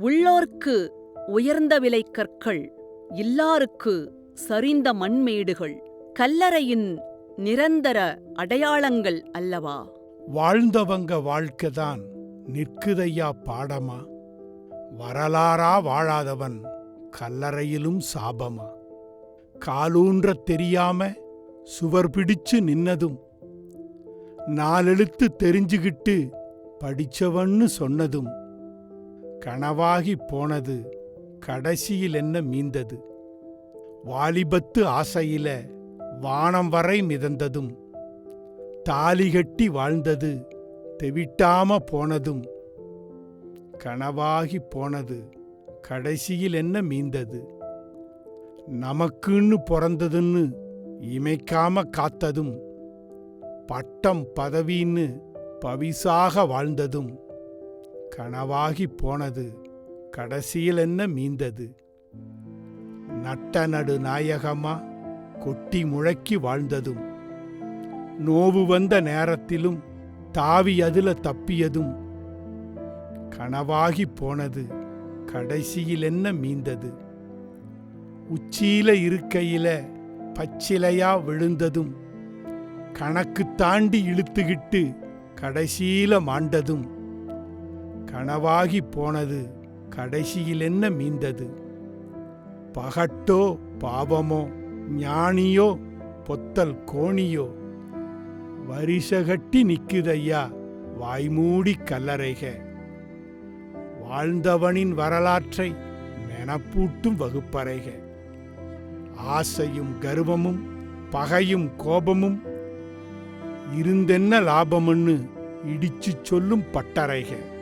உள்ளோர்க்கு உயர்ந்த விலை கற்கள் இல்லாருக்கு சரிந்த மண்மேடுகள் கல்லறையின் நிரந்தர அடையாளங்கள் அல்லவா? வாழ்ந்தவங்க வாழ்க்கைதான் நிற்குதையா பாடமா? வரலாறா வாழாதவன் கல்லறையிலும் சாபமா? காலூன்றத் தெரியாம சுவர் பிடிச்சு நின்னதும் நாலெழுத்து தெரிஞ்சுகிட்டு படிச்சவன்னு சொன்னதும் கனவாகி போனது கடைசியில் என்ன மீந்தது? வாலிபத்து ஆசையில வானம் வரை மிதந்ததும் தாலி கட்டி வாழ்ந்தது தெவிட்டாம போனதும் கனவாகி போனது கடைசியில் என்ன மீந்தது? நமக்குன்னு பிறந்ததுன்னு இமைக்காம காத்ததும் பட்டம் பதவின்னு பவிசாக வாழ்ந்ததும் கனவாகி போனது. கடைசியில் என்ன மீந்தது? நட்ட நடு நாயகமா? கொட்டி முழக்கி வாழ்ந்ததும். நோவு வந்த நேரத்திலும் தாவி அதில் தப்பியதும். கனவாகி போனது. கடைசியில் என்ன மீந்தது? உச்சியில இருக்கையில பச்சிலையா விழுந்ததும். கணக்கு தாண்டி இழுத்துக்கிட்டு கடைசியில மாண்டதும். கனவாகி போனது கடைசியில் என்ன மீந்தது? பகட்டோ பாவமோ ஞானியோ பொத்தல் கோணியோ? வரிசகட்டி நிக்குதையா வாய்மூடி கல்லறைக? வாழ்ந்தவனின் வரலாற்றை மெனப்பூட்டும் வகுப்பறைக. ஆசையும் கர்வமும் பகையும் கோபமும் இருந்தென்ன லாபம்னு இடிச்சு சொல்லும் பட்டறைக.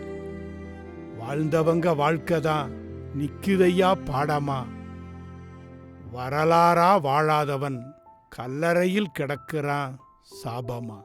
வாழ்ந்தவங்க வாழ்க்கைதான் நிக்குதையா பாடமா? வரலாறா வாழாதவன் கல்லறையில் கிடக்கிறான் சாபமா?